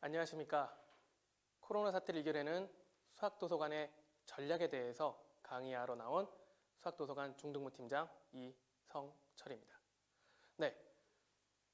안녕하십니까. 코로나 사태를 이겨내는 수학도서관의 전략에 대해서 강의하러 나온 수학도서관 중등부 팀장 이성철입니다. 네.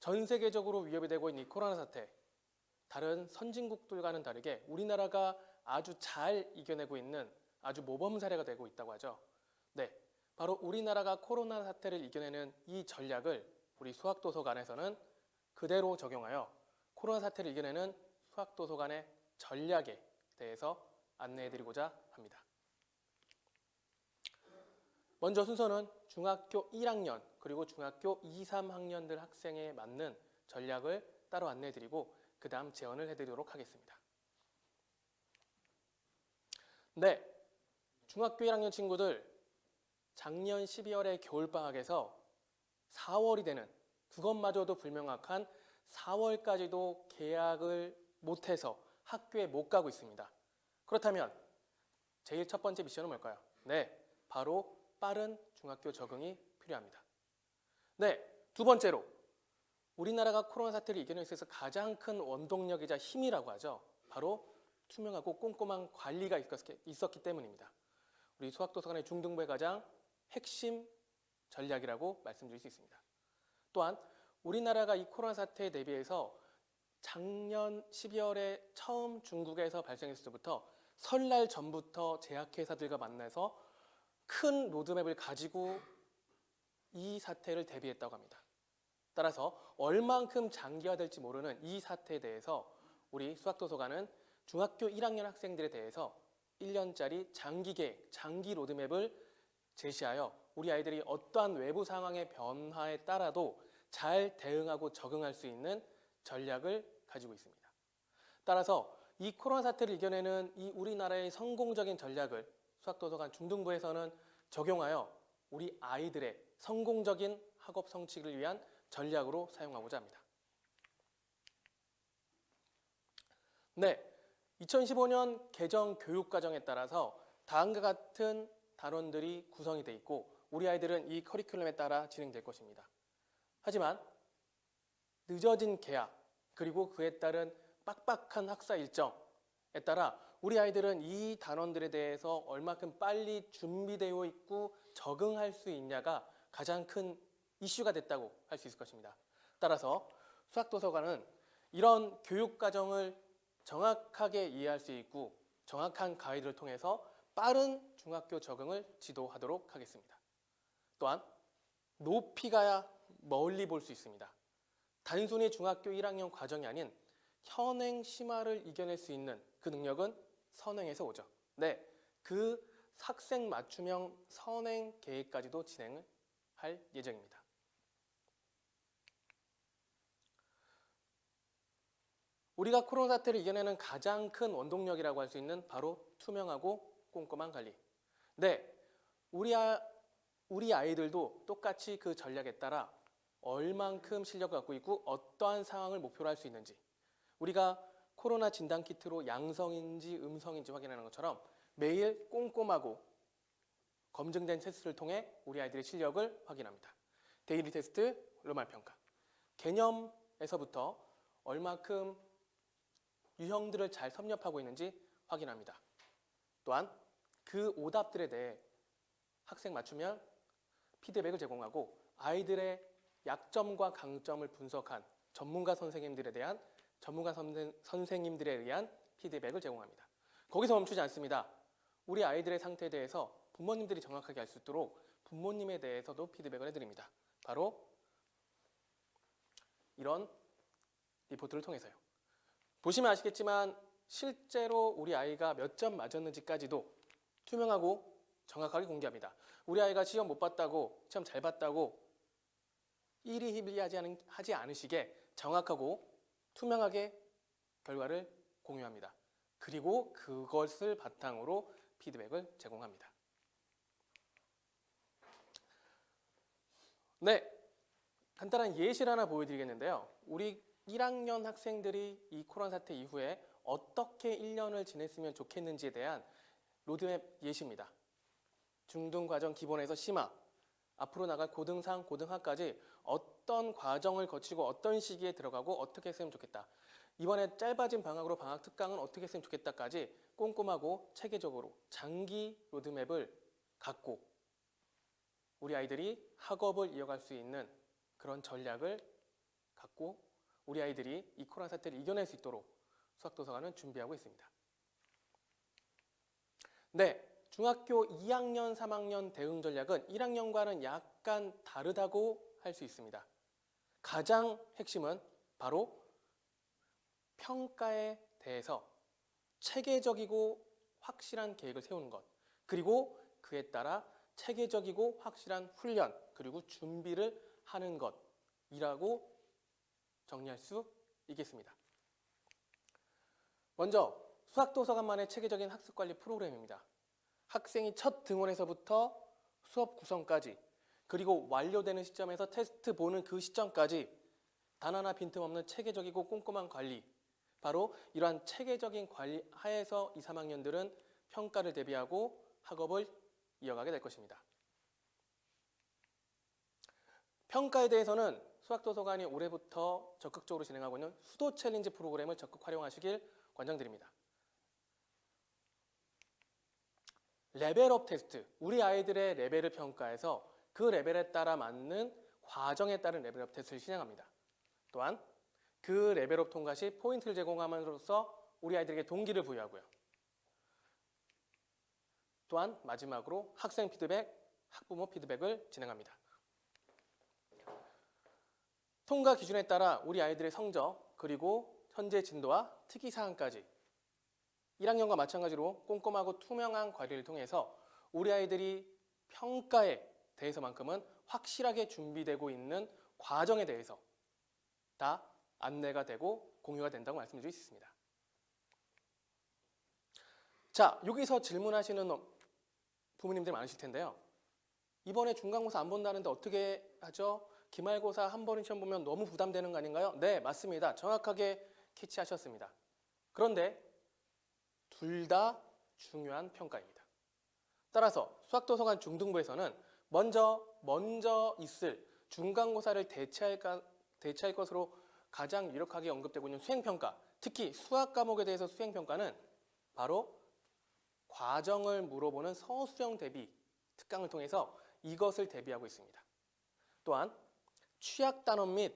전 세계적으로 위협이 되고 있는 이 코로나 사태. 다른 선진국들과는 다르게 우리나라가 아주 잘 이겨내고 있는 아주 모범 사례가 되고 있다고 하죠. 네. 바로 우리나라가 코로나 사태를 이겨내는 이 전략을 우리 수학도서관에서는 그대로 적용하여 코로나 사태를 이겨내는 수학도서관의 전략에 대해서 안내해드리고자 합니다. 먼저 순서는 중학교 1학년 그리고 중학교 2, 3학년들 학생에 맞는 전략을 따로 안내해드리고 그 다음 재원을 해드리도록 하겠습니다. 네, 중학교 1학년 친구들 작년 12월에 겨울방학에서 4월이 되는 그것마저도 불명확한 4월까지도 계약을 못해서 학교에 못 가고 있습니다. 그렇다면 제일 첫 번째 미션은 뭘까요? 네, 바로 빠른 중학교 적응이 필요합니다. 네, 두 번째로 우리나라가 코로나 사태를 이겨낼 수 있어서 가장 큰 원동력이자 힘이라고 하죠. 바로 투명하고 꼼꼼한 관리가 있었기- 때문입니다. 우리 수학도서관의 중등부의 가장 핵심 전략이라고 말씀드릴 수 있습니다. 또한 우리나라가 이 코로나 사태에 대비해서 작년 12월에 처음 중국에서 발생했을 때부터 설날 전부터 제약회사들과 만나서 큰 로드맵을 가지고 이 사태를 대비했다고 합니다. 따라서 얼만큼 장기화될지 모르는 이 사태에 대해서 우리 수학도서관은 중학교 1학년 학생들에 대해서 1년짜리 장기 계획, 장기 로드맵을 제시하여 우리 아이들이 어떠한 외부 상황의 변화에 따라도 잘 대응하고 적응할 수 있는 전략을 가지고 있습니다. 따라서 이 코로나 사태를 이겨내는 이 우리나라의 성공적인 전략을 수학도서관 중등부에서는 적용하여 우리 아이들의 성공적인 학업 성취를 위한 전략으로 사용하고자 합니다. 네, 2015년 개정 교육과정에 따라서 다음과 같은 단원들이 구성이 돼 있고 우리 아이들은 이 커리큘럼에 따라 진행될 것입니다. 하지만 늦어진 계약 그리고 그에 따른 빡빡한 학사 일정에 따라 우리 아이들은 이 단원들에 대해서 얼마큼 빨리 준비되어 있고 적응할 수 있냐가 가장 큰 이슈가 됐다고 할 수 있을 것입니다. 따라서 수학도서관은 이런 교육 과정을 정확하게 이해할 수 있고 정확한 가이드를 통해서 빠른 중학교 적응을 지도하도록 하겠습니다. 또한 높이 가야 멀리 볼 수 있습니다. 단순히 중학교 1학년 과정이 아닌 현행 심화를 이겨낼 수 있는 그 능력은 선행에서 오죠. 네, 그 학생 맞춤형 선행 계획까지도 진행을 할 예정입니다. 우리가 코로나 사태를 이겨내는 가장 큰 원동력이라고 할 수 있는 바로 투명하고 꼼꼼한 관리. 네, 우리, 아, 우리 아이들도 똑같이 그 전략에 따라 얼만큼 실력을 갖고 있고 어떠한 상황을 목표로 할 수 있는지 우리가 코로나 진단 키트로 양성인지 음성인지 확인하는 것처럼 매일 꼼꼼하고 검증된 테스트를 통해 우리 아이들의 실력을 확인합니다. 데일리 테스트, 로말 평가. 개념에서부터 얼마큼 유형들을 잘 섭렵하고 있는지 확인합니다. 또한 그 오답들에 대해 학생 맞춤형 피드백을 제공하고 아이들의 약점과 강점을 분석한 전문가 선생님들에 대한 전문가 선생, 선생 님들에 의한 피드백을 제공합니다. 거기서 멈추지 않습니다. 우리 아이들의 상태에 대해서 부모님들이 정확하게 알 수 있도록 부모님에 대해서도 피드백을 해드립니다. 바로 이런 리포트를 통해서요. 보시면 아시겠지만 실제로 우리 아이가 몇 점 맞았는지까지도 투명하고 정확하게 공개합니다. 우리 아이가 시험 못 봤다고 시험 잘 봤다고 일희일비하지 않은, 하지 않으시게 정확하고 투명하게 결과를 공유합니다. 그리고 그것을 바탕으로 피드백을 제공합니다. 네, 간단한 예시를 하나 보여드리겠는데요. 우리 1학년 학생들이 이 코로나 사태 이후에 어떻게 1년을 지냈으면 좋겠는지에 대한 로드맵 예시입니다. 중등 과정 기본에서 심화, 앞으로 나갈 고등상, 고등학까지 어떤 과정을 거치고 어떤 시기에 들어가고 어떻게 했으면 좋겠다. 이번에 짧아진 방학으로 방학 특강은 어떻게 했으면 좋겠다까지 꼼꼼하고 체계적으로 장기 로드맵을 갖고 우리 아이들이 학업을 이어갈 수 있는 그런 전략을 갖고 우리 아이들이 이 코로나 사태를 이겨낼 수 있도록 수학도서관은 준비하고 있습니다. 네, 중학교 2학년, 3학년 대응 전략은 1학년과는 약간 다르다고 할 수 있습니다. 가장 핵심은 바로 평가에 대해서 체계적이고 확실한 계획을 세우는 것, 그리고 그에 따라 체계적이고 확실한 훈련, 그리고 준비를 하는 것이라고 정리할 수 있겠습니다. 먼저 수학도서관만의 체계적인 학습관리 프로그램입니다. 학생이 첫 등원에서부터 수업 구성까지 그리고 완료되는 시점에서 테스트 보는 그 시점까지 단 하나 빈틈없는 체계적이고 꼼꼼한 관리 바로 이러한 체계적인 관리 하에서 2, 3학년들은 평가를 대비하고 학업을 이어가게 될 것입니다. 평가에 대해서는 수학도서관이 올해부터 적극적으로 진행하고 있는 수도 챌린지 프로그램을 적극 활용하시길 권장드립니다. 레벨업 테스트, 우리 아이들의 레벨을 평가해서 그 레벨에 따라 맞는 과정에 따른 레벨업 테스트를 진행합니다. 또한 그 레벨업 통과 시 포인트를 제공함으로써 우리 아이들에게 동기를 부여하고요. 또한 마지막으로 학생 피드백, 학부모 피드백을 진행합니다. 통과 기준에 따라 우리 아이들의 성적 그리고 현재 진도와 특이 사항까지 1학년과 마찬가지로 꼼꼼하고 투명한 관리를 통해서 우리 아이들이 평가에 대해서만큼은 확실하게 준비되고 있는 과정에 대해서 다 안내가 되고 공유가 된다고 말씀드릴 수 있습니다. 자, 여기서 질문하시는 부모님들 많으실 텐데요. 이번에 중간고사 안 본다는데 어떻게 하죠? 기말고사 한 번은 시험 보면 너무 부담되는 거 아닌가요? 네, 맞습니다. 정확하게 캐치하셨습니다. 그런데 둘 다 중요한 평가입니다. 따라서 수학도서관 중등부에서는 먼저 먼저 있을 중간고사를 대체할, 대체할 것으로 가장 유력하게 언급되고 있는 수행평가, 특히 수학 과목에 대해서 수행평가는 바로 과정을 물어보는 서수형 대비 특강을 통해서 이것을 대비하고 있습니다. 또한 취약 단원 및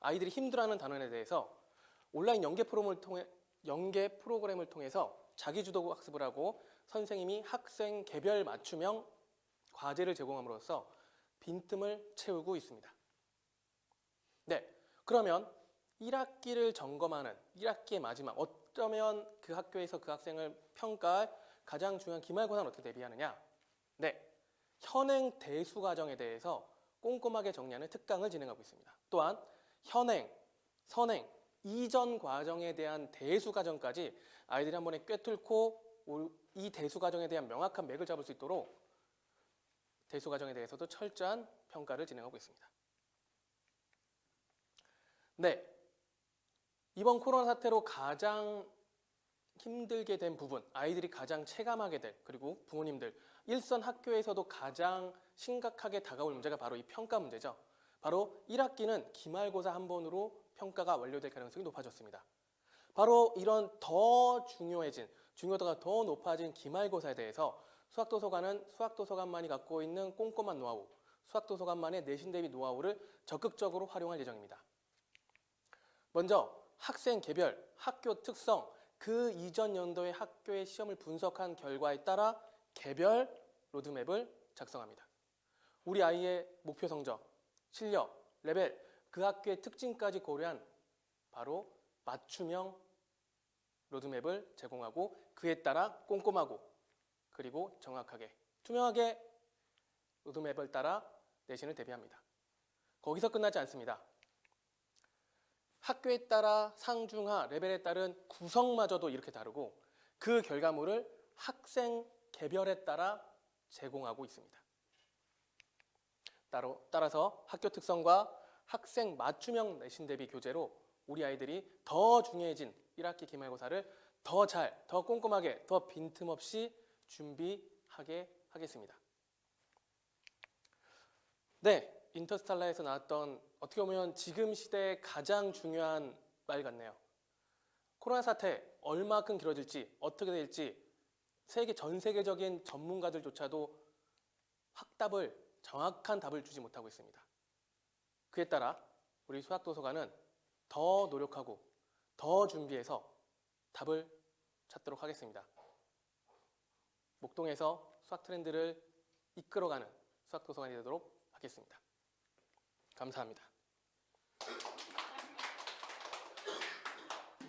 아이들이 힘들어하는 단원에 대해서 온라인 연계 프로그램을 통해 연계 프로그램을 통해서 자기주도 학습을 하고 선생님이 학생 개별 맞춤형 과제를 제공함으로써 빈틈을 채우고 있습니다. 네, 그러면 1학기를 점검하는 1학기의 마지막 어쩌면 그 학교에서 그 학생을 평가할 가장 중요한 기말고사는 어떻게 대비하느냐? 네, 현행 대수 과정에 대해서 꼼꼼하게 정리하는 특강을 진행하고 있습니다. 또한 현행, 선행, 이전 과정에 대한 대수 과정까지 아이들이 한 번에 꿰뚫고 이 대수 과정에 대한 명확한 맥을 잡을 수 있도록 대수 과정에 대해서도 철저한 평가를 진행하고 있습니다. 네. 이번 코로나 사태로 가장 힘들게 된 부분, 아이들이 가장 체감하게 될, 그리고 부모님들, 일선 학교에서도 가장 심각하게 다가올 문제가 바로 이 평가 문제죠. 바로 1학기는 기말고사 한 번으로 평가가 완료될 가능성이 높아졌습니다. 바로 이런 더 중요해진, 중요도가 더 높아진 기말고사에 대해서 수학도서관은 수학도서관만이 갖고 있는 꼼꼼한 노하우, 수학도서관만의 내신 대비 노하우를 적극적으로 활용할 예정입니다. 먼저 학생 개별, 학교 특성, 그 이전 연도의 학교의 시험을 분석한 결과에 따라 개별 로드맵을 작성합니다. 우리 아이의 목표 성적, 실력, 레벨, 그 학교의 특징까지 고려한 바로 맞춤형 로드맵을 제공하고 그에 따라 꼼꼼하고 그리고 정확하게 투명하게 로드맵을 따라 내신을 대비합니다. 거기서 끝나지 않습니다. 학교에 따라 상중하, 레벨에 따른 구성마저도 이렇게 다르고 그 결과물을 학생 개별에 따라 제공하고 있습니다. 따로, 따라서 학교 특성과 학생 맞춤형 내신 대비 교재로 우리 아이들이 더 중요해진 1학기 기말고사를 더 잘, 더 꼼꼼하게, 더 빈틈없이 준비하게 하겠습니다. 네, 인터스텔라에서 나왔던 어떻게 보면 지금 시대에 가장 중요한 말 같네요. 코로나 사태 얼마큼 길어질지 어떻게 될지 세계 전 세계적인 전문가들조차도 확답을 정확한 답을 주지 못하고 있습니다. 그에 따라 우리 수학도서관은 더 노력하고 더 준비해서 답을 찾도록 하겠습니다. 목동에서 수학 트렌드를 이끌어가는 수학도서관이 되도록 하겠습니다. 감사합니다.